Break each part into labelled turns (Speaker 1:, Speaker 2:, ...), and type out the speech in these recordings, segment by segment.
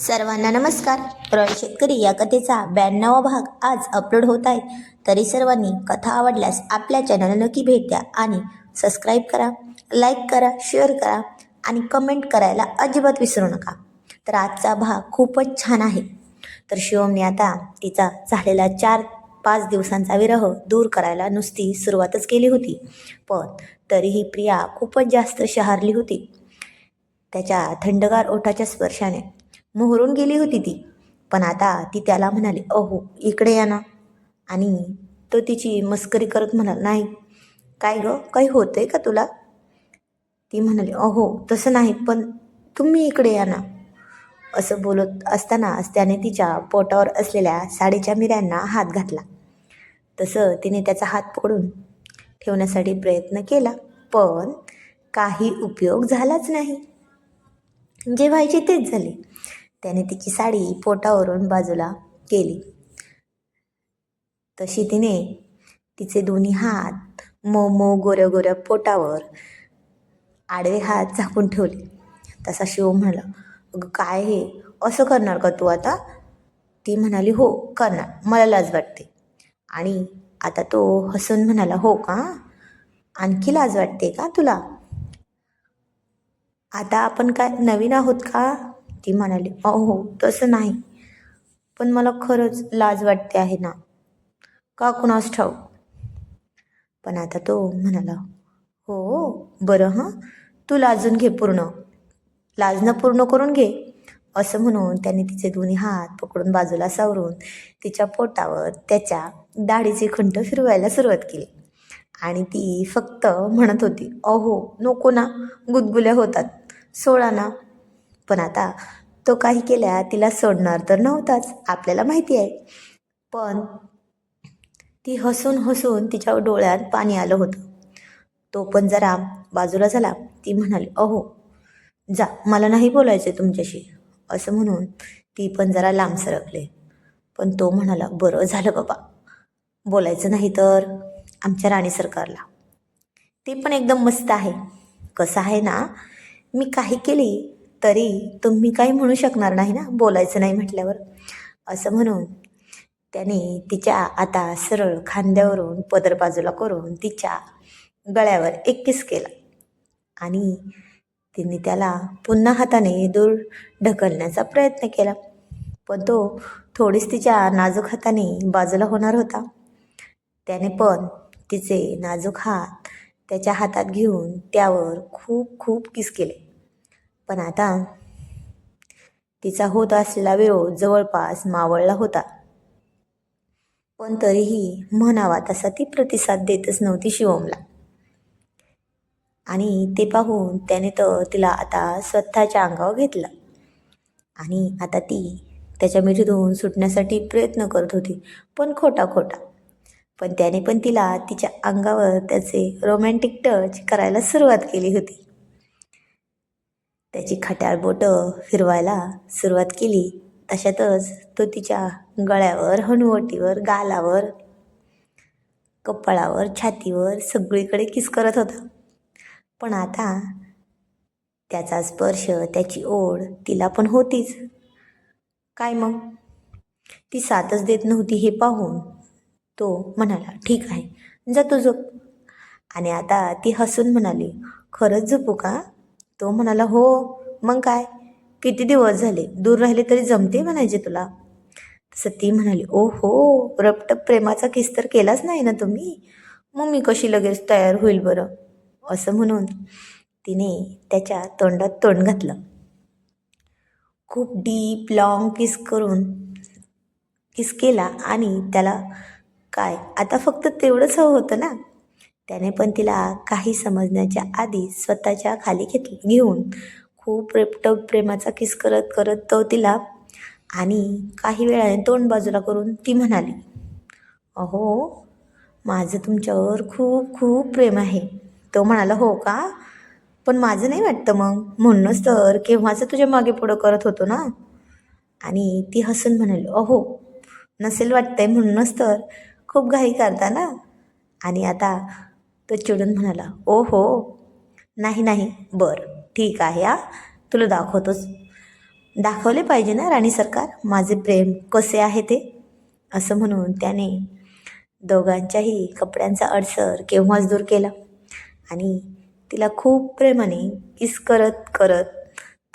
Speaker 1: सर्वांना नमस्कार. रॉय शेतकरी या कथेचा ब्याण्णवा भाग आज अपलोड होत आहे. तरी सर्वांनी कथा आवडल्यास आपल्या चॅनलला नक्की भेट द्या आणि सबस्क्राईब करा लाईक करा शेअर करा आणि कमेंट करायला अजिबात विसरू नका. तर आजचा भाग खूपच छान आहे. तर शिवमने आता तिचा झालेला चार पाच दिवसांचा विरह दूर करायला नुसती सुरुवातच केली होती. पण तरीही प्रिया खूपच जास्त शहारली होती. त्याच्या थंडगार ओठाच्या स्पर्शाने मोहरून गेली होती ती. पण आता ती त्याला म्हणाली अहो इकडे या ना. आणि तो तिची मस्करी करत म्हणाला नाही. काय गं? काही होतंय का तुला? ती म्हणाली अहो तसं नाही पण तुम्ही इकडे या ना. असं बोलत असतानाच त्याने तिच्या पोटावर असलेल्या साडीच्या मिऱ्यांना हात घातला. तसं तिने त्याचा हात पकडून ठेवण्यासाठी प्रयत्न केला पण काही उपयोग झालाच नाही. जे व्हायचे तेच झाले. त्याने तिची साडी पोटावरून बाजूला केली. तशी तिने तिचे दोन्ही हात मो मो गोऱ्या गोऱ्या पोटावर आडवे हात झाकून ठेवले. तसा शिव म्हणाला अगं काय हे? असं करणार का तू आता? ती म्हणाली हो करणार. मला लाज वाटते. आणि आता तो हसून म्हणाला हो का? आणखी लाज वाटते का तुला? आता आपण काय नवीन आहोत का? ती म्हणाली अहो तसं नाही. पण मला खरंच लाज वाटते आहे ना. का कुणास ठाऊ पण आता तो म्हणाला हो, हो बरं हां. तू लाजून घे पूर्ण. लाजणं पूर्ण करून घे. असं म्हणून त्याने तिचे दोन्ही हात पकडून बाजूला सावरून तिच्या पोटावर त्याच्या दाढीचे खंट फिरवायला सुरुवात केली. आणि ती फक्त म्हणत होती अहो नको ना. गुदगुल्या होतात. सोळा ना. पण आता तो काही केल्या तिला सोडणार तर नव्हताच आपल्याला माहिती आहे. पण ती हसून हसून तिच्या डोळ्यात पाणी आलं होतं. तो पण जरा बाजूला झाला. ती म्हणाली अहो जा मला नाही बोलायचं तुमच्याशी. असं म्हणून ती पण जरा लांब सरकले. पण तो म्हणाला बरं झालं बाबा बोलायचं नाही तर आमच्या राणी सरकारला. ते पण एकदम मस्त आहे. कसं आहे ना मी काही केली तरी तुम्ही काही म्हणू शकणार नाही ना? बोलायचं नाही म्हटल्यावर. असं म्हणून त्याने तिच्या आता सरळ खांद्यावरून पदर बाजूला करून तिच्या गळ्यावर एक किस केला. आणि तिने त्याला पुन्हा हाताने दूर ढकलण्याचा प्रयत्न केला. पण तो थोडीच तिच्या नाजूक हाताने बाजूला होणार होता. त्याने पण तिचे नाजूक हात त्याच्या हातात घेऊन त्यावर खूप खूप किस केले. पण आता तिचा होत असलेला विरोध जवळपास मावळला होता. पण तरीही म्हणावा तसा ती प्रतिसाद देतच नव्हती शिवमला. आणि ते पाहून त्याने तर तिला आता स्वतःच्या अंगावर घेतलं. आणि आता ती त्याच्या मिठीतून सुटण्यासाठी प्रयत्न करत होती पण खोटा खोटा. पण त्याने पण तिला तिच्या अंगावर त्याचे रोमॅन्टिक टच करायला सुरुवात केली होती. त्याची खट्याळ बोटं फिरवायला सुरुवात केली. तशातच तो तिच्या गळ्यावर हनुवटीवर गालावर कपाळावर छातीवर सगळीकडे किस करत होता. पण आता त्याचा स्पर्श त्याची ओढ तिला पण होतीच. काय मग? ती साथच देत नव्हती हे पाहून. तो म्हणाला ठीक आहे जा तू झोप. आणि आता ती हसून म्हणाली खरंच झोपू का? तो म्हणाला हो मग काय? किती दिवस झाले? दूर राहिले तरी जमते म्हणायचे तुला. तसं ती म्हणाली ओ हो रपटप प्रेमाचा किस तर केलाच नाही ना तुम्ही? मग मी कशी लगेच तयार होईल बरं? असं म्हणून तिने त्याच्या तोंडात तोंड घातलं. खूप डीप लॉंग किस करून किस केला आणि त्याला काय आता फक्त तेवढंच हवं होतं ना? त्याने पण तिला काही समजण्याच्या आधी स्वतःच्या खाली घेतली घेऊन खूप रेपटप प्रेमाचा किस करत करत तो तिला आणि काही वेळाने तोंड बाजूला करून ती म्हणाली अहो माझं तुमच्यावर खूप खूप प्रेम आहे. तो म्हणाला हो का? पण माझं नाही वाटतं मग. म्हणूनच तर केव्हाचं तुझ्या मागे पुढं करत होतो ना? आणि ती हसून म्हणाली अहो नसेल वाटतंय म्हणूनच तर. खूप घाई करता ना? आणि आता तो चिडून म्हणाला ओ हो नाही नाही बरं ठीक आहे हा तुला दाखवतोच. दाखवले पाहिजे ना राणी सरकार माझे प्रेम कसे आहे ते? असं म्हणून त्याने दोघांच्याही कपड्यांचा अडसर केव्हाच दूर केला. आणि तिला खूप प्रेमाने किस करत करत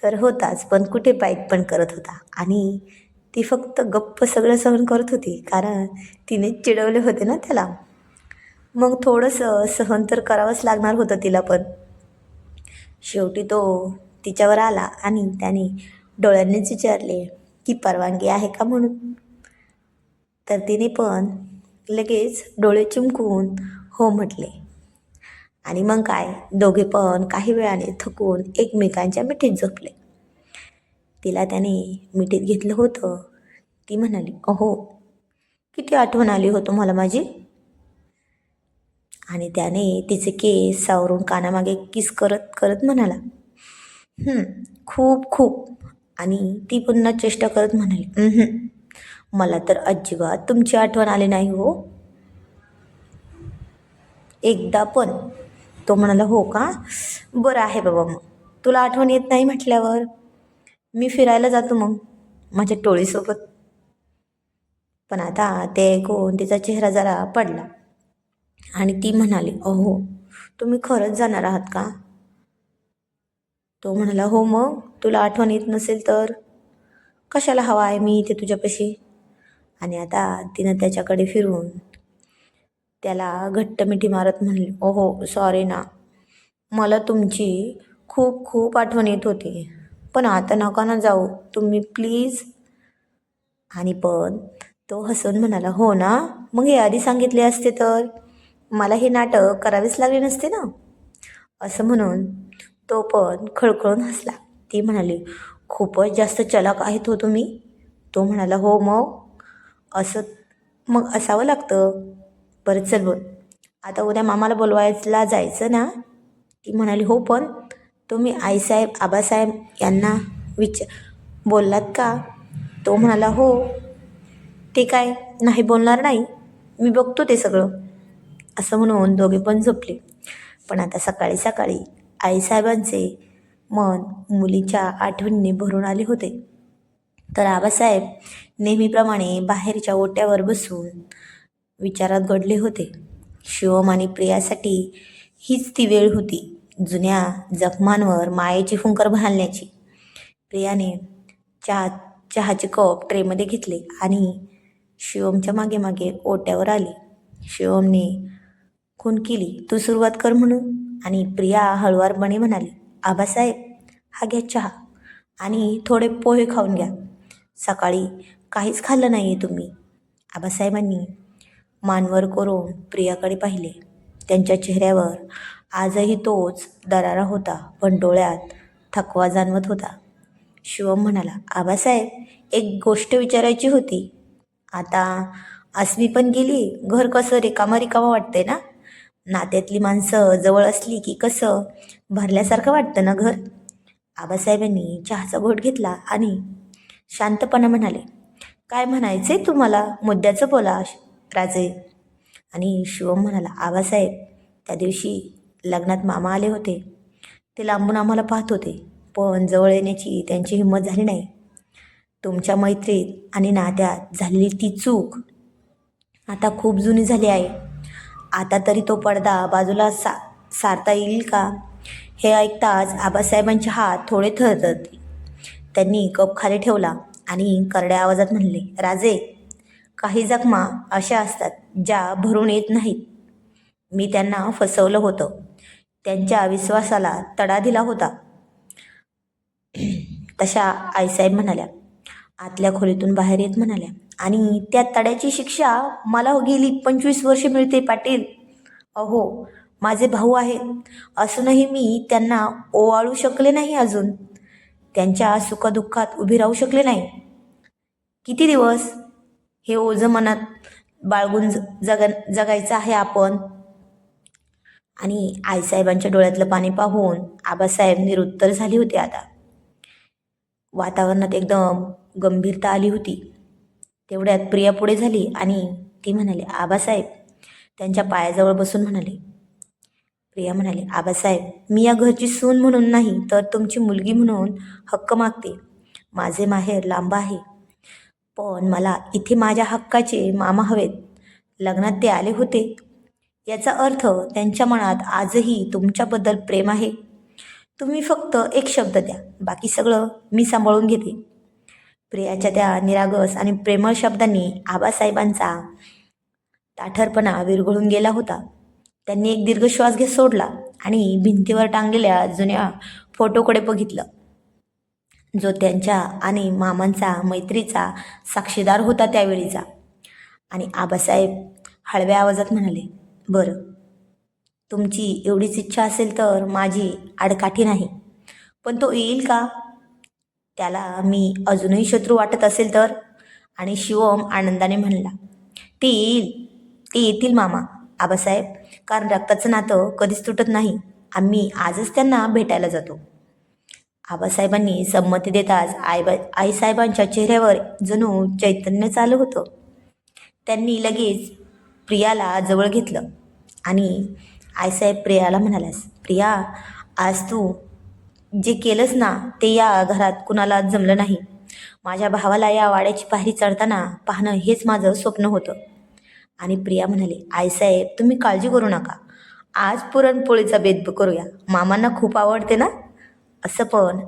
Speaker 1: तर होताच पण कुठे बाईट पण करत होता. आणि ती फक्त गप्प सगळं सहन करत होती कारण तिने चिडवले होते ना त्याला. मग थोडंसं सहन तर करावंच लागणार होतं तिला पण. शेवटी तो तिच्यावर आला आणि त्याने डोळ्यांनीच विचारले की परवानगी आहे का म्हणून? तर तिने पण लगेच डोळे चिमकून हो म्हटले. आणि मग काय दोघे पण काही वेळाने थकून एकमेकांच्या मिठीत झोपले. तिला त्याने मिठीत घेतलं होतं. ती म्हणाली अहो किती आठवण आली हो तुम्हाला माझी? आणि त्याने तिचे केस सावरून कानामागे किस करत करत म्हणाला खूप खूप. आणि ती पुन्हा चेष्टा करत म्हणाली मला तर अजिबात तुमची आठवण आली नाही हो. एकदा पण तो म्हणाला हो का? बरं आहे बाबा मग. तुला आठवण येत नाही म्हटल्यावर? मी फिरायला जातो मग माझ्या टोळीसोबत. पण आता ते ऐकून तिचा चेहरा जरा पडला. आणि ती म्हणाली अहो तुम्ही खरंच जाणार आहात का? तो म्हणाला हो मग तुला आठवण येत नसेल तर? कशाला हवा आहे मी इथे तुझ्यापाशी? आणि आता तिनं त्याच्याकडे फिरून त्याला घट्ट मिठी मारत म्हणली ओहो सॉरी ना. मला तुमची खूप खूप आठवण येत होती. पण आता नका ना जाऊ. तुम्ही प्लीज आणि पण तो हसून म्हणाला हो ना? मग हे आधी सांगितले असते तर? मला हे नाटक करावेच लागले नसते ना? असं म्हणून तो पण खळखळून हसला. ती म्हणाली खूपच जास्त चलाक आहेत हो तुम्ही. तो म्हणाला हो मग. असं मग असावं लागतं. बरं चल बोल. आता उद्या मामाला बोलवायला जायचं ना? ती म्हणाली हो पण. तुम्ही आईसाहेब आबासाहेब यांना विचार बोललात का? तो म्हणाला हो. ते काय? नाही बोलणार नाही? मी बघतो ते सगळं. असं म्हणून दोघे पण झोपले. पण आता सकाळी सकाळी आईसाहेबांचे मन मुलीच्या आठवणीने भरून आले होते. तर आबासाहेब नेहमीप्रमाणे बाहेरच्या ओट्यावर बसून विचारात घडले होते. शिवम आणि प्रियासाठी हीच ती वेळ होती जुन्या जखमांवर मायेची फुंकर घालण्याची प्रियाने चहा चहाचे कप ट्रेमध्ये घेतले आणि शिवमच्या मागे मागे ओट्यावर आली. शिवमने खून केली तू सुरुवात कर म्हणून. आणि प्रिया हळुवारपणे म्हणाली आबासाहेब हा घ्या चहा आणि थोडे पोहे खाऊन घ्या. सकाळी काहीच खाल्लं नाही आहे तुम्ही. आबासाहेबांनी मानवर करून प्रियाकडे पाहिले. त्यांच्या चेहऱ्यावर आजही तोच दरारा होता पण डोळ्यात थकवा जाणवत होता. शिवम म्हणाला आबासाहेब एक गोष्ट विचारायची होती. आता अस्मी पण गेली घर कसं रिकामं रिकामं वाटतंय ना? नात्यातली माणसं जवळ असली की कसं? भरल्यासारखं वाटतं ना घर? आबासाहेबांनी चहाचा घोट घेतला आणि शांतपणे म्हणाले काय म्हणायचे तुम्हाला? मुद्द्याचं बोला राजे. आणि शिवम म्हणाला आबासाहेब त्या दिवशी लग्नात मामा आले होते. ते लांबून आम्हाला पाहत होते पण जवळ येण्याची त्यांची हिंमत झाली नाही. तुमच्या मैत्रीत आणि नात्यात झालेली ती चूक आता खूप जुनी झाली आहे. आता तरी तो पडदा बाजूला सा सारता येईल का? हे ऐकताच आबासाहेबांचे हात थोडे थरथरले त्यांनी कप खाली ठेवला आणि करड्या आवाजात म्हणले राजे काही जखमा अशा असतात ज्या भरून येत नाहीत. मी त्यांना फसवलं होतं. त्यांच्या विश्वासाला तडा दिला होता. तशा आईसाहेब म्हणाल्या. आतल्या खोलीतून बाहेर येत म्हणाल्या आणि त्या तड्याची शिक्षा मला गेली पंचवीस वर्षे मिळते पाटील. अहो माझे भाऊ आहेत. असूनही मी त्यांना ओवाळू शकले नाही अजून. त्यांच्या सुखदुःखात उभी राहू शकले नाही. किती दिवस? हे ओझं मनात बाळगून ज जग जगायचं आहे आपण. आणि आईसाहेबांच्या डोळ्यातलं पाणी पाहून आबासाहेब निरुत्तर झाले होते आता. वातावरणात एकदम गंभीरता आली होती. तेवढ्यात प्रिया पुढे झाली आणि ती म्हणाली आबासाहेब. त्यांच्या पायाजवळ बसून म्हणाले. प्रिया म्हणाले आबासाहेब मी या घरची सून म्हणून नाही तर तुमची मुलगी म्हणून हक्क मागते. माझे माहेर लांब आहे. पण मला इथे माझ्या हक्काचे मामा हवेत. लग्नात ते आले होते. याचा अर्थ त्यांच्या मनात आजही तुमच्याबद्दल प्रेम आहे. तुम्ही फक्त एक शब्द द्या. बाकी सगळं मी सांभाळून घेते. प्रियाच्या त्या निरागस आणि प्रेमळ शब्दांनी आबासाहेबांचा ताठरपणा विरघळून गेला होता. त्यांनी एक दीर्घ श्वास घेत सोडला आणि भिंतीवर टांगलेल्या जुन्या फोटोकडे बघितलं. जो त्यांच्या आणि मामांचा मैत्रीचा साक्षीदार होता त्यावेळीचा. आणि आबासाहेब हळव्या आवाजात म्हणाले बरं तुमची एवढीच इच्छा असेल तर माझी आडकाठी नाही. पण तो येईल का? त्याला मी अजूनही शत्रू वाटत असेल तर? आणि शिवम आनंदाने म्हणला ती येईल. ते येतील मामा आबासाहेब. कारण रक्ताचं नातं कधीच तुटत नाही. आम्ही आजच त्यांना भेटायला जातो. आबासाहेबांनी संमती देताच आईबा आईसाहेबांच्या चेहऱ्यावर जणू चैतन्य चालू होतं. त्यांनी लगेच प्रियाला जवळ घेतलं आणि आईसाहेब प्रियाला म्हणाल्यास प्रिया आज तू जे केलंस ना ते या घरात कुणाला जमलं नाही. माझ्या भावाला या वाड्याची पायरी चढताना पाहणं हेच माझं स्वप्न होतं. आणि प्रिया म्हणाली आईसाहेब तुम्ही काळजी करू नका. आज पुरणपोळीचा भेद करूया. मामांना खूप आवडते ना? असं पण.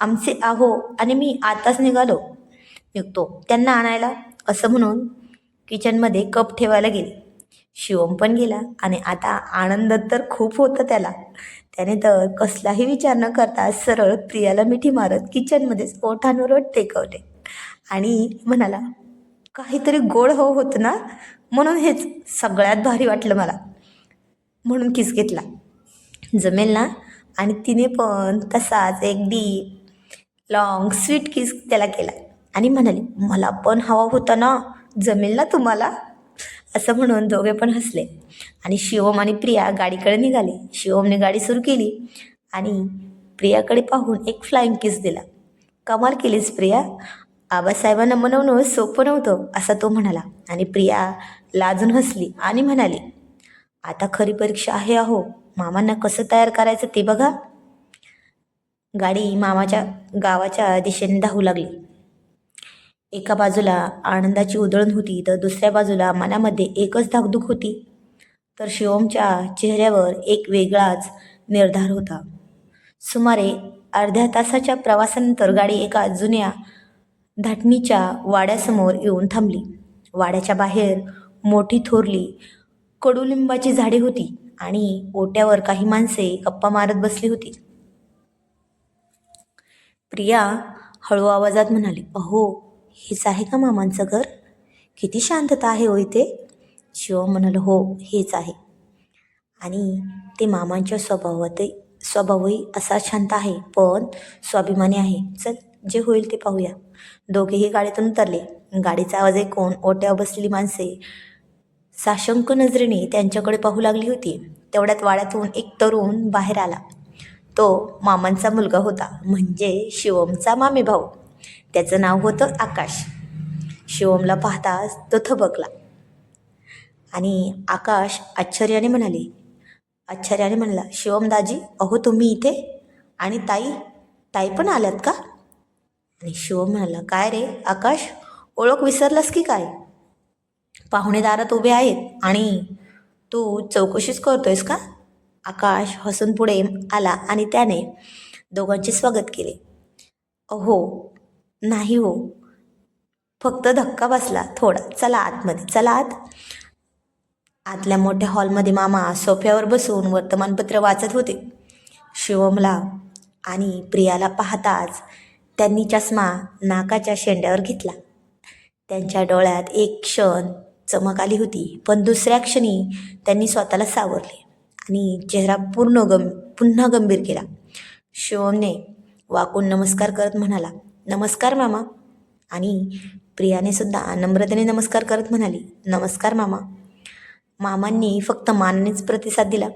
Speaker 1: आमचे आहो आणि मी आताच निघालो. निघतो. त्यांना आणायला असं म्हणून किचनमध्ये कप ठेवायला गेले. शिवम पण गेला आणि आता आनंद तर खूप होता त्याला. त्याने तर कसलाही विचार न करता सरळ प्रियाला मिठी मारत किचनमध्येच ओठांवर ओठ टेकवले. आणि म्हणाला काहीतरी गोड हवं होतं ना? म्हणून हेच सगळ्यात भारी वाटलं मला. म्हणून किस घेतला. जमेल ना? आणि तिने पण तसाच एक डीप लॉंग स्वीट किस त्याला केला. आणि म्हणाली मला पण हवा होता ना? जमेल ना तुम्हाला? असं म्हणून दोघे पण हसले. आणि शिवम आणि प्रिया गाडीकडे निघाले. शिवमने गाडी सुरू केली आणि प्रियाकडे पाहून एक फ्लाईंग किस दिला. कमाल केलीस प्रिया. आबासाहेबांना मनवणं सोपं नव्हतं असा तो म्हणाला. आणि प्रिया लाजून हसली आणि म्हणाली आता खरी परीक्षा आहे अहो. मामांना कसं तयार करायचं ते बघा. गाडी मामाच्या गावाच्या दिशेने धावू लागली. एका बाजूला आनंदाची उधळण होती तर दुसऱ्या बाजूला मनामध्ये एकच धाकधूक होती. तर शिवमच्या चेहऱ्यावर एक वेगळाच निर्धार होता. सुमारे अर्ध्या तासाच्या प्रवासानंतर गाडी एका जुन्या धाटणीच्या वाड्यासमोर येऊन थांबली. वाड्याच्या बाहेर मोठी थोरली कडुलिंबाची झाडे होती आणि ओट्यावर काही माणसे गप्पा मारत बसली होती. प्रिया हळू आवाजात म्हणाली अहो हेच आहे का मामांचं घर? किती शांतता आहे हो इथे? शिव म्हणाल हो हेच आहे. आणि ते मामांच्या स्वभावात स्वभावही असा शांत आहे पण स्वाभिमानी आहे. चल जे होईल ते पाहूया. दोघेही गाडीतून उतरले. गाडीचा आवाज ऐकून ओट्यावर बसलेली माणसे साशंक नजरेने त्यांच्याकडे पाहू लागली होती. तेवढ्यात वाड्यातून एक तरुण बाहेर आला. तो मामांचा मुलगा होता. म्हणजे शिवमचा मामे भाऊ. त्याचं नाव होतं आकाश. शिवमला पाहताच तो थबकला. आणि आकाश आश्चर्याने म्हणाले आश्चर्याने म्हणला शिवम दाजी अहो तुम्ही इथे? आणि ताई ताई पण आल्यात का? आणि शिवम म्हणाला काय रे आकाश ओळख विसरलास की काय? पाहुणे दारात उभे आहेत आणि तू चौकशीच करतोयस का? आकाश हसून पुढे आला आणि त्याने दोघांचे स्वागत केले. अहो नाही हो. फक्त धक्का बसला थोडा. चला आतमध्ये. चला आत. आतल्या मोठ्या हॉलमध्ये मामा सोफ्यावर बसून वर्तमानपत्र वाचत होते. शिवमला आणि प्रियाला पाहताच त्यांनी चष्मा नाकाच्या शेंड्यावर घेतला. त्यांच्या डोळ्यात एक क्षण चमक आली होती पण दुसऱ्या क्षणी त्यांनी स्वतःला सावरले आणि चेहरा पूर्ण गं पुन्हा गंभीर केला. शिवमने वाकून नमस्कार करत म्हणाला नमस्कार मामा. आणि प्रियाने सुद्धा नम्रतेने नमस्कार करत म्हणाली नमस्कार मामा. मामांनी फक्त मानानेच प्रतिसाद दिला.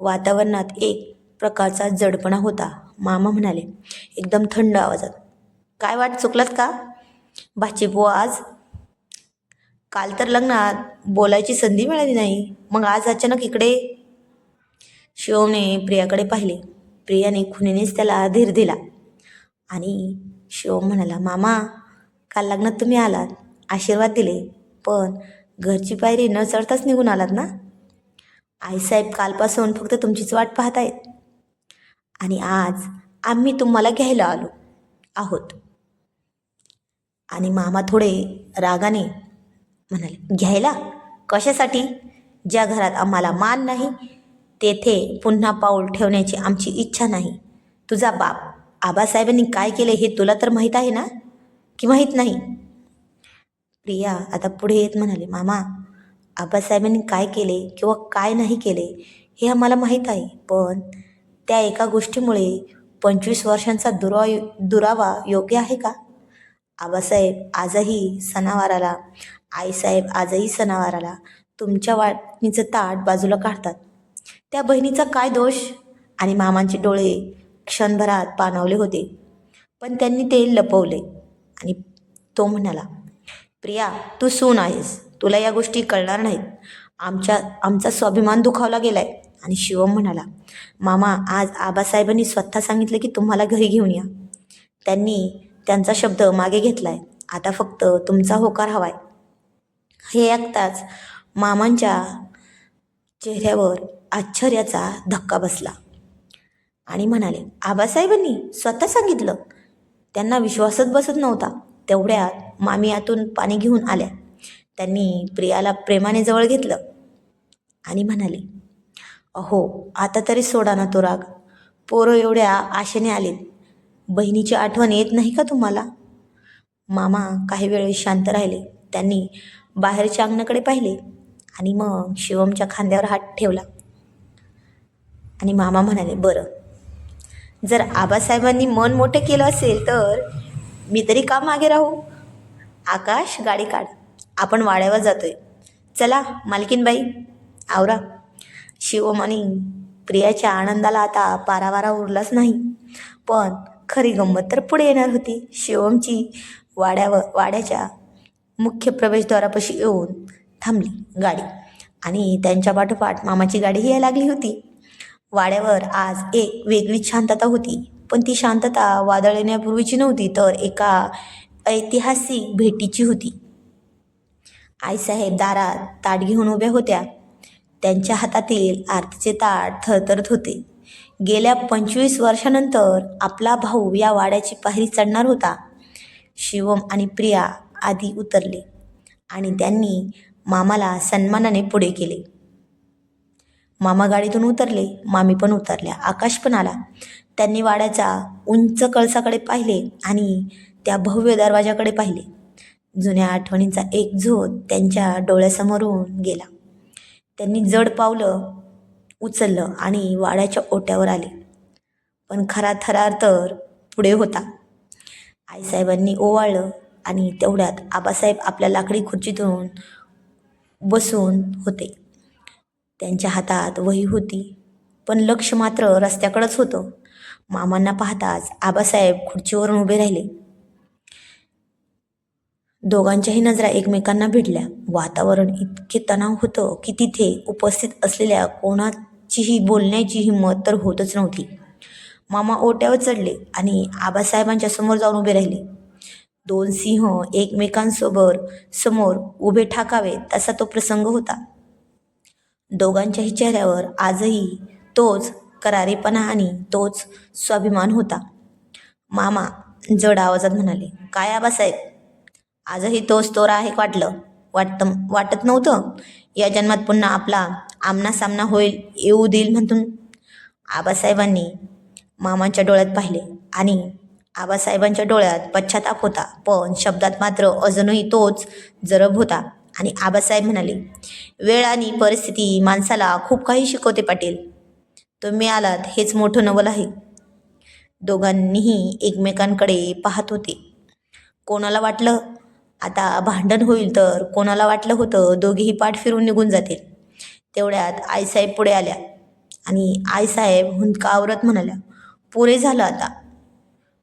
Speaker 1: वातावरणात एक प्रकारचा जडपणा होता मामा म्हणाले एकदम थंड आवाजात. काय वाट चुकलात का? भाचीपो आज? काल तर लग्नात बोलायची संधी मिळाली नाही. मग आज अचानक इकडे शिवने प्रियाकडे पाहिले. प्रियाने खुनीनेच त्याला धीर दिला. आणि शिवम म्हणाला मामा काल लग्नात तुम्ही आलात आशीर्वाद दिले पण घरची पायरी न चढताच निघून आलात ना? आईसाहेब कालपासून फक्त तुमचीच वाट पाहत आहेत आणि आज आम्ही तुम्हाला घ्यायला आलो आहोत. आणि मामा थोडे रागाने म्हणाले घ्यायला? कशासाठी? ज्या घरात आम्हाला मान नाही तेथे पुन्हा पाऊल ठेवण्याची आमची इच्छा नाही. तुझा बाप आबासाहेबांनी काय केले हे तुला तर माहीत आहे ना? की माहीत नाही? प्रिया आता पुढे येत म्हणाले मामा आबासाहेबांनी काय केले किंवा काय नाही केले हे आम्हाला माहीत आहे पण त्या एका गोष्टीमुळे पंचवीस वर्षांचा दुरा दुरावा योग्य आहे का? आबासाहेब आजही सणावाराला आईसाहेब आजही सणावाराला तुमच्या वाटणीचं ताट बाजूला काढतात. त्या बहिणीचा काय दोष? आणि मामांचे डोळे क्षणभरात पाणावले होते. पण त्यांनी ते लपवले. आणि तो म्हणाला प्रिया तू सून आहेस. तुला या गोष्टी कळणार नाहीत. आमच्या आमचा स्वाभिमान दुखावला गेलाय. आणि शिवम म्हणाला मामा आज आबासाहेबांनी स्वतः सांगितलं की तुम्हाला घरी घेऊन या. त्यांनी त्यांचा शब्द मागे घेतलाय. आता फक्त तुमचा होकार हवाय. हे ऐकताच मामांच्या चेहऱ्यावर आश्चर्याचा धक्का बसला. आणि म्हणाले आबासाहेबांनी स्वतः सांगितलं. त्यांना विश्वासच बसत नव्हता. तेवढ्यात मामी आतून पाणी घेऊन आल्या. त्यांनी प्रियाला प्रेमाने जवळ घेतलं आणि म्हणाले अहो आता तरी सोडा ना तो राग. पोरं एवढ्या आशेने आलेत. बहिणीची आठवण येत नाही का तुम्हाला? मामा काही वेळ शांत राहिले. त्यांनी बाहेरच्या अंगणाकडे पाहिले आणि मग शिवमच्या खांद्यावर हात ठेवला. आणि मामा म्हणाले बरं जर आबासाहेबांनी मन मोठं केलं असेल तर मी तरी का मागे राहू? आकाश गाडी काढ. आपण वाड्यावर जातोय. चला मालकीनबाई आवरा. शिवम आणि प्रियाच्या आनंदाला आता पारावारा उरलाच नाही. पण खरी गंमत तर पुढे येणार होती. शिवमची वाड्यावर वाड्याच्या मुख्य प्रवेशद्वारापाशी येऊन थांबली गाडी. आणि त्यांच्या पाठोपाठ मामाची गाडीही यायला लागली होती. वाड्यावर आज एक वेगळीच शांतता होती. पण ती शांतता वादळ येण्यापूर्वीची नव्हती तर एका ऐतिहासिक भेटीची होती. आईसाहेब दारात ताट घेऊन उभ्या होत्या. त्यांच्या हातातील आरतीचे ताट थरथरत होते. गेल्या पंचवीस वर्षानंतर आपला भाऊ या वाड्याची पायरी चढणार होता. शिवम आणि प्रिया आधी उतरले आणि त्यांनी मामाला सन्मानाने पुढे केले. मामा गाडीतून उतरले मामी पण उतरल्या आकाश पण आला. त्यांनी वाड्याच्या उंच कळसाकडे पाहिले आणि त्या भव्य दरवाजाकडे पाहिले. जुन्या आठवणींचा एक झोत त्यांच्या डोळ्यासमोरून गेला. त्यांनी जड पावलं उचललं आणि वाड्याच्या ओट्यावर आले. पण खरा थरार तर पुढे होता. आईसाहेबांनी ओवाळलं आणि तेवढ्यात आबासाहेब आपल्या लाकडी खुर्चीतून बसून होते. त्यांच्या हातात वही होती. पण लक्ष मात्र रस्त्याकडंच होतं. मामांना पाहताच आबासाहेब खुर्चीवरून उभे राहिले. दोघांच्याही नजरा एकमेकांना भिडल्या. वातावरण इतके तणाव होतं की तिथे उपस्थित असलेल्या कोणाचीही बोलण्याची हिंमत तर होतच नव्हती. मामा ओट्यावर चढले आणि आबासाहेबांच्या समोर जाऊन उभे राहिले. दोन सिंह एकमेकांसोबत समोर उभे ठाकावे तसा तो प्रसंग होता. दोघांच्याही चेहऱ्यावर आजही तोच करारेपणा आणि तोच स्वाभिमान होता. मामा जड आवाजात म्हणाले काय आबासाहेब? आजही तोच तोरा आहे वाटलं. वाटतं वाटत नव्हतं? या जन्मात पुन्हा आपला आमना सामना होईल येऊ देईल म्हणून. आबासाहेबांनी मामांच्या डोळ्यात पाहिले आणि आबासाहेबांच्या डोळ्यात पश्चाताप होता पण शब्दात मात्र अजूनही तोच जरब होता. आणि आबासाहेब म्हणाले वेळ आणि परिस्थिती माणसाला खूप काही शिकवते पाटील. तुम्ही आलात हेच मोठं नवल आहे. दोघांनीही एकमेकांकडे पाहत होते. कोणाला वाटलं आता भांडण होईल तर कोणाला वाटलं होतं दोघेही पाठ फिरून निघून जातील. तेवढ्यात आईसाहेब पुढे आल्या आणि आईसाहेब हुंदका आवरत म्हणाल्या पुरे झालं आता.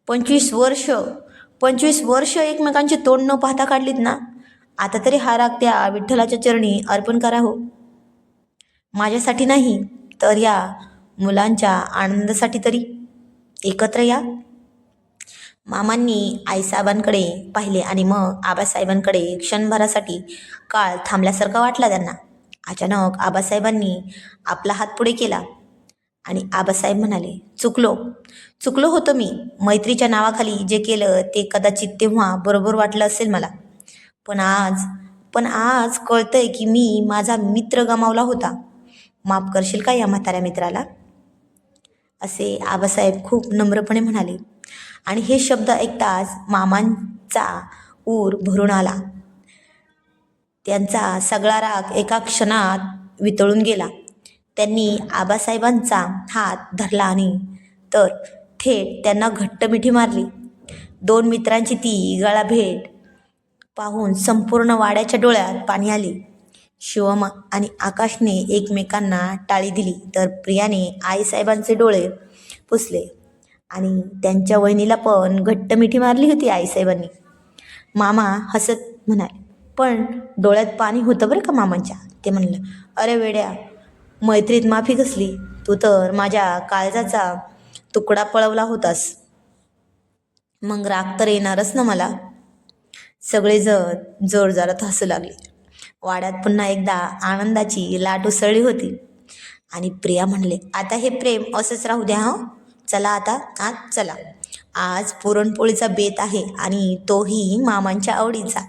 Speaker 1: पंचवीस वर्ष पंचवीस वर्ष एकमेकांची तोंड न पाहता काढलीत ना? आता तरी हा राग त्या विठ्ठलाच्या चरणी अर्पण करा हो. माझ्यासाठी नाही तर या मुलांच्या आनंदासाठी तरी. एकत्र या. मामांनी आईसाहेबांकडे पाहिले आणि मग आबासाहेबांकडे क्षणभरासाठी काळ थांबल्यासारखा वाटला त्यांना. अचानक आबासाहेबांनी आपला हात पुढे केला आणि आबासाहेब म्हणाले चुकलो. चुकलो होतो मी. मैत्रीच्या नावाखाली जे केलं ते कदाचित तेव्हा बरोबर वाटलं असेल मला. पण आज पण आज कळतंय की मी माझा मित्र गमावला होता. माफ करशील का या म्हाताऱ्या मित्राला? असे आबासाहेब खूप नम्रपणे म्हणाले. आणि हे शब्द ऐकताच मामांचा ऊर भरून आला. त्यांचा सगळा राग एका क्षणात वितळून गेला. त्यांनी आबासाहेबांचा हात धरला आणि तर थेट त्यांना घट्ट मिठी मारली. दोन मित्रांची ती गळा भेट पाहून संपूर्ण वाड्याच्या डोळ्यात पाणी आले. शिवम आणि आकाशने एकमेकांना टाळी दिली तर प्रियाने आईसाहेबांचे डोळे पुसले आणि त्यांच्या वहिनीला पण घट्ट मिठी मारली होती आईसाहेबांनी. मामा हसत म्हणाले पण डोळ्यात पाणी होतं बरं का मामांच्या? ते म्हणलं अरे वेड्या मैत्रीत माफी कसली? तू तर माझ्या काळजाचा तुकडा पळवला होतास. मग राग तर येणारच ना मला. सगळेजण जोरजोरात हसू लागले. वाड्यात पुन्हा एकदा आनंदाची लाट उसळली होती. आणि प्रिया म्हणले आता हे प्रेम असंच राहू द्या हं. चला आता आज चला. आज पुरणपोळीचा बेत आहे आणि तोही मामांच्या आवडीचा.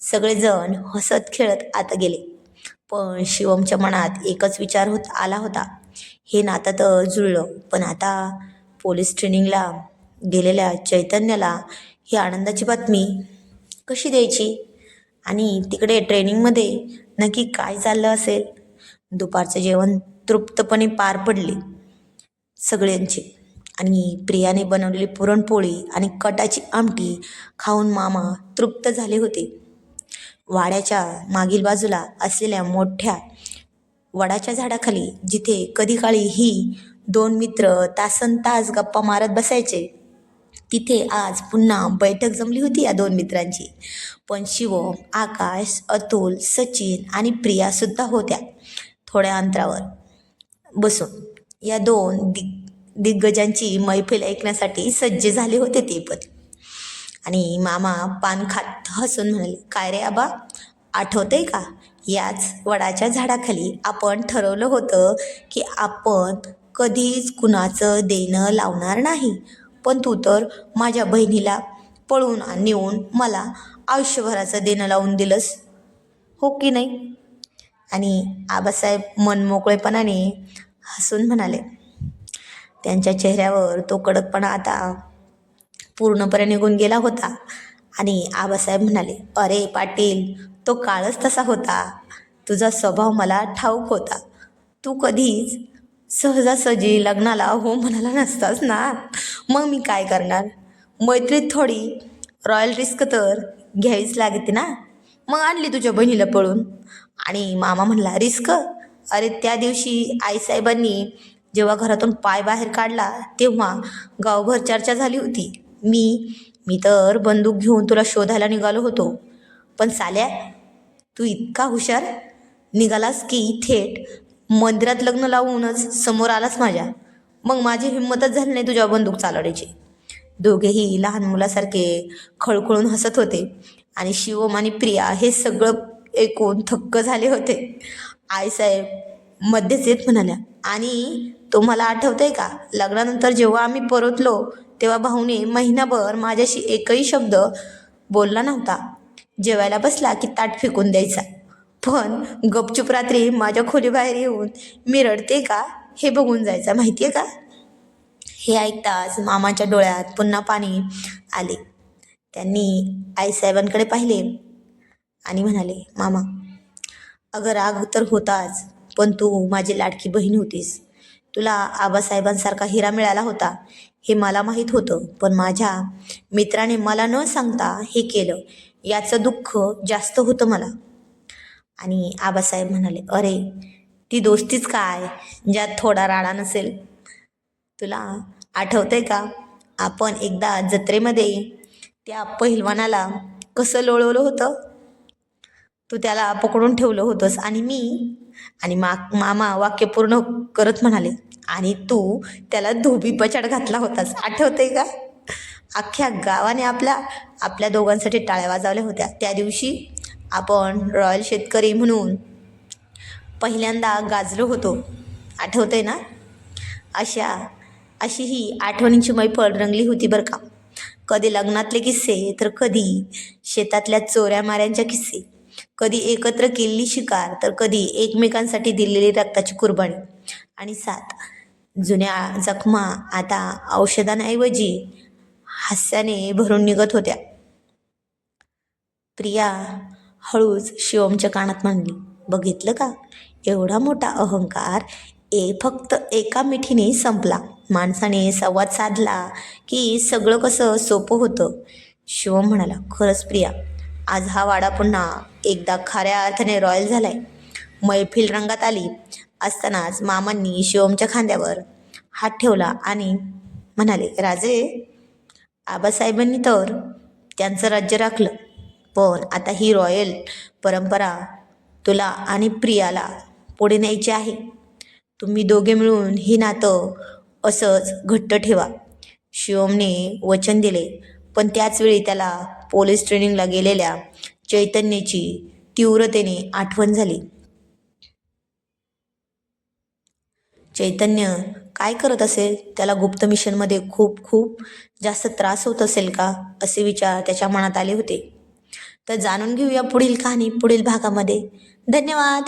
Speaker 1: सगळेजण हसत खेळत आता गेले. पण शिवमच्या मनात एकच विचार होत आला होता. हे नातं तर जुळलं पण आता पोलीस ट्रेनिंगला गेलेल्या चैतन्याला ही आनंदाची बातमी कशी द्यायची? आणि तिकडे ट्रेनिंगमध्ये नक्की काय चाललं असेल? दुपारचं जेवण तृप्तपणे पार पडले सगळ्यांचे. आणि प्रियाने बनवलेली पुरणपोळी आणि कटाची आमटी खाऊन मामा तृप्त झाले होते. वाड्याच्या मागील बाजूला असलेल्या मोठ्या वडाच्या झाडाखाली जिथे कधी काळी ही दोन मित्र तासन तास गप्पा मारत बसायचे तिथे आज पुन्हा बैठक जमली होती या दोन मित्रांची. पण शिवम आकाश अतुल सचिन आणि प्रिया सुद्धा होत्या थोड्या अंतरावर. बसून या दोन दिग दिग्गजांची मैफिल ऐकण्यासाठी सज्ज झाले होते ते पण. आणि मामा पान खात हसून म्हणाले काय रे आबा आठवतंय का? याच वडाच्या झाडाखाली आपण ठरवलं होतं की आपण कधीच कुणाचं देणं लावणार नाही. पण तू तर माझ्या बहिणीला पळून नेऊन मला आयुष्यभराचं देणं लावून दिलंस. हो की नाही? आणि आबासाहेब मनमोकळेपणाने हसून म्हणाले त्यांच्या चेहऱ्यावर तो कडकपणा आता पूर्णपणे निघून गेला होता. आणि आबासाहेब म्हणाले अरे पाटील तो काळच तसा होता. तुझा स्वभाव मला ठाऊक होता. तू कधीच सहजासहजी लग्नाला हो म्हणाला नसताच ना. मग मी काय करणार? मैत्रीत थोडी रॉयल रिस्क तर घ्यावीच लागते ना. मग आणली तुझ्या बहिणीला पळून. आणि मामा म्हणला रिस्क? अरे त्या दिवशी आईसाहेबांनी जेव्हा घरातून पाय बाहेर काढला तेव्हा गावभर चर्चा झाली होती. मी मी तर बंदूक घेऊन तुला शोधायला निघालो होतो. पण साल्या तू इतका हुशार निघालास की थेट मंदिरात लग्न लावूनच समोर आलास माझ्या. मग माझी हिंमतच झाली नाही तुझ्या बंदूक चालवण्याची दोघेही लहान मुलासारखे खळखळून हसत होते आणि शिवम आणि प्रिया हे सगळं ऐकून थक्क झाले होते. आईसाहेब मध्येच येत म्हणाल्या आणि तुम्हाला आठवतंय का? लग्नानंतर जेव्हा आम्ही परतलो तेव्हा भाऊने महिनाभर माझ्याशी एकही शब्द बोलला नव्हता. जेवायला बसला की ताट फेकून द्यायचा. पण गपचूप रात्री माझ्या खोलीबाहेर येऊन मी रडते का हे बघून जायचा माहिती आहे का? हे ऐकताच मामाच्या डोळ्यात पुन्हा पाणी आले. त्यांनी आईसाहेबांकडे पाहिले आणि म्हणाले मामा अगं राग तर होताच पण तू माझी लाडकी बहीण होतीस. तुला आबासाहेबांसारखा हिरा मिळाला होता हे मला माहीत होतं पण माझ्या मित्राने मला न सांगता हे केलं. याचं दुःख जास्त होतं मला. आणि आबासाहेब म्हणाले अरे ती दोस्तीच काय? ज्यात थोडा राडा नसेल. तुला आठवतंय का? आपण एकदा जत्रेमध्ये त्या पहिलवानाला कसं लोळवलं होतं? तू त्याला पकडून ठेवलं होतंस आणि मी आणि मा मामा वाक्य पूर्ण करत म्हणाले आणि तू त्याला धोबी पचाड घातला होतास. आठवतंय का? अख्ख्या गावाने आपल्या आपल्या दोघांसाठी टाळ्या वाजवल्या होत्या. त्या दिवशी आपण रॉयल शेतकरी म्हणून पहिल्यांदा गाजलो होतो. आठवतंय ना? अशा अशी ही आठवणींची मैफळ रंगली होती बरं का. कधी लग्नातले किस्से तर कधी शेतातल्या चोऱ्या माऱ्यांच्या किस्से. कधी एकत्र केलेली शिकार तर कधी एकमेकांसाठी दिलेली रक्ताची कुर्बानी. आणि सात जुन्या जखमा आता औषधांऐवजी हास्याने भरून निघत होत्या. प्रिया हळूच शिवमच्या कानात म्हणली बघितलं का? एवढा मोठा अहंकार ए फक्त एका मिठीने संपला. माणसाने संवाद साधला की सगळं कसं सोपं होतं. शिवम म्हणाला खरंच प्रिया आज हा वाडा पुन्हा एकदा खऱ्या अर्थाने रॉयल झालाय. मैफिल रंगात आली असतानाच मामांनी शिवमच्या खांद्यावर हात ठेवला आणि म्हणाले राजे आबासाहेबांनी तर त्यांचं राज्य राखलं. पण आता ही रॉयल परंपरा तुला आणि प्रियाला पुढे न्यायची आहे. तुम्ही दोघे मिळून ही नातं असंच घट्ट ठेवा. शिवमने वचन दिले पण त्याचवेळी त्याला पोलीस ट्रेनिंगला गेलेल्या चैतन्याची तीव्रतेने आठवण झाली. चैतन्य काय करत असेल? त्याला गुप्त मिशनमध्ये खूप खूप जास्त त्रास होत असेल का? असे विचार त्याच्या मनात आले होते. तर जाणून घेऊया पुढील कहाणी पुढील भागामध्ये. धन्यवाद.